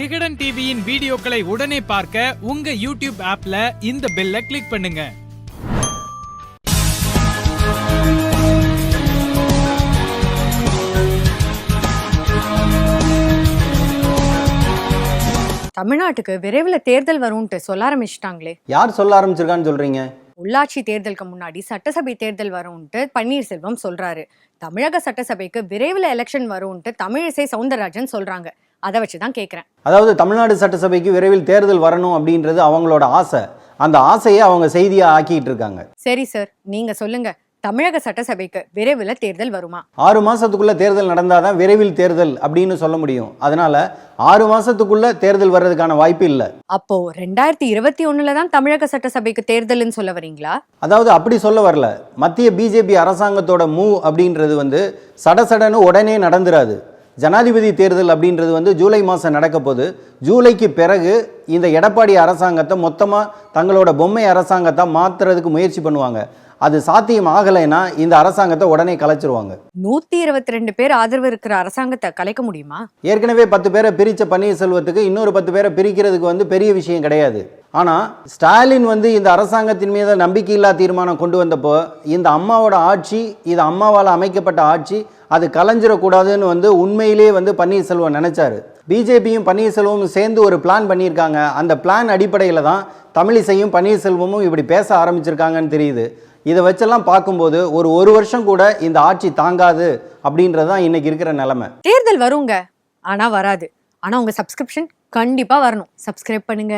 விகடன் டிவியின் வீடியோக்களை உடனே பார்க்க உங்க யூடியூப் ஆப்ல இந்த பெல்லை கிளிக் பண்ணுங்க. தமிழ்நாட்டுக்கு விரைவில் தேர்தல் வரும்ன்ட்டு சொல்ல ஆரம்பிச்சிட்டாங்களே. யார் சொல்ல ஆரம்பிச்சிருக்கான்னு சொல்றீங்க? உள்ளாட்சி தேர்தலுக்கு முன்னாடி சட்டசபை தேர்தல் வரும்ன்ட்டு பன்னீர்செல்வம் சொல்றாரு. தமிழக சட்டசபைக்கு விரைவில் எலெக்ஷன் வரும்ன்ட்டு தமிழிசை சவுந்தரராஜன் சொல்றாங்க. அதை வச்சு தான் கேட்குறேன் அதாவது தமிழ்நாடு சட்டசபைக்கு விரைவில் தேர்தல் வரணும் அப்படின்றது அவங்களோட ஆசை. அந்த ஆசையை அவங்க செய்தியா ஆக்கிட்டு இருக்காங்க. சரி சார் நீங்க சொல்லுங்க. தமிழக சட்டசபைக்கு விரைவில் தேர்தல் வருமா? ஆறு மாசத்துக்குள்ள தேர்தல் நடந்தாதான் விரைவில் தேர்தல் அப்படின்னு சொல்ல முடியும். அதனால ஆறு மாசத்துக்குள்ள தேர்தல் வர்றதுக்கான வாய்ப்பு இல்லை. அப்போ ரெண்டாயிரத்தி இருபத்தி ஒண்ணுல தான் தமிழக சட்டசபைக்கு தேர்தல்னு சொல்ல வரீங்களா? அதாவது அப்படி சொல்ல வரல. மத்திய பிஜேபி அரசாங்கத்தோட மூவ் அப்படின்றது வந்து சடசடன்னு உடனே நடந்துராது. ஜனாதிபதி தேர்தல் அப்படின்றது வந்து ஜூலை மாதம் நடக்க போகுது ஜூலைக்கு பிறகு இந்த எடப்பாடி அரசாங்கத்தை மொத்தமாக தங்களோட பொம்மை அரசாங்கத்தை மாற்றுறதுக்கு முயற்சி பண்ணுவாங்க. அது சாத்தியம் ஆகலைன்னா இந்த அரசாங்கத்தை உடனே கலைச்சிருவாங்க. நூத்தி இருபத்தி ரெண்டு பேர் ஆதரவு இருக்கிற அரசாங்கத்தை கலைக்க முடியுமா? ஏற்கனவே பத்து பேரை பிரித்த பன்னீர்செல்வத்துக்கு இன்னொரு பத்து பேரை பிரிக்கிறதுக்கு வந்து பெரிய விஷயம் கிடையாது. ஆனால் ஸ்டாலின் வந்து இந்த அரசாங்கத்தின் மீது நம்பிக்கையில்லா தீர்மானம் கொண்டு வந்தப்போ இந்த அம்மாவோட ஆட்சி இது அம்மாவால் அமைக்கப்பட்ட ஆட்சி அது கலைஞ்சிடக்கூடாதுன்னு வந்து உண்மையிலேயே வந்து பன்னீர்செல்வம் நினைச்சாரு. பிஜேபியும் பன்னீர்செல்வமும் சேர்ந்து ஒரு பிளான் பண்ணியிருக்காங்க. அந்த பிளான் அடிப்படையில் தான் தமிழிசையும் பன்னீர்செல்வமும் இப்படி பேச ஆரம்பிச்சிருக்காங்கன்னு தெரியுது. இதை வச்செல்லாம் பார்க்கும்போது ஒரு ஒரு வருஷம் கூட இந்த ஆட்சி தாங்காது அப்படின்றது தான் இன்னைக்கு இருக்கிற நிலைமை. தேர்தல் வருங்க. ஆனால் வராது. ஆனால் உங்கள் சப்ஸ்கிரிப்ஷன் கண்டிப்பாக வரணும். சப்ஸ்கிரைப் பண்ணுங்க.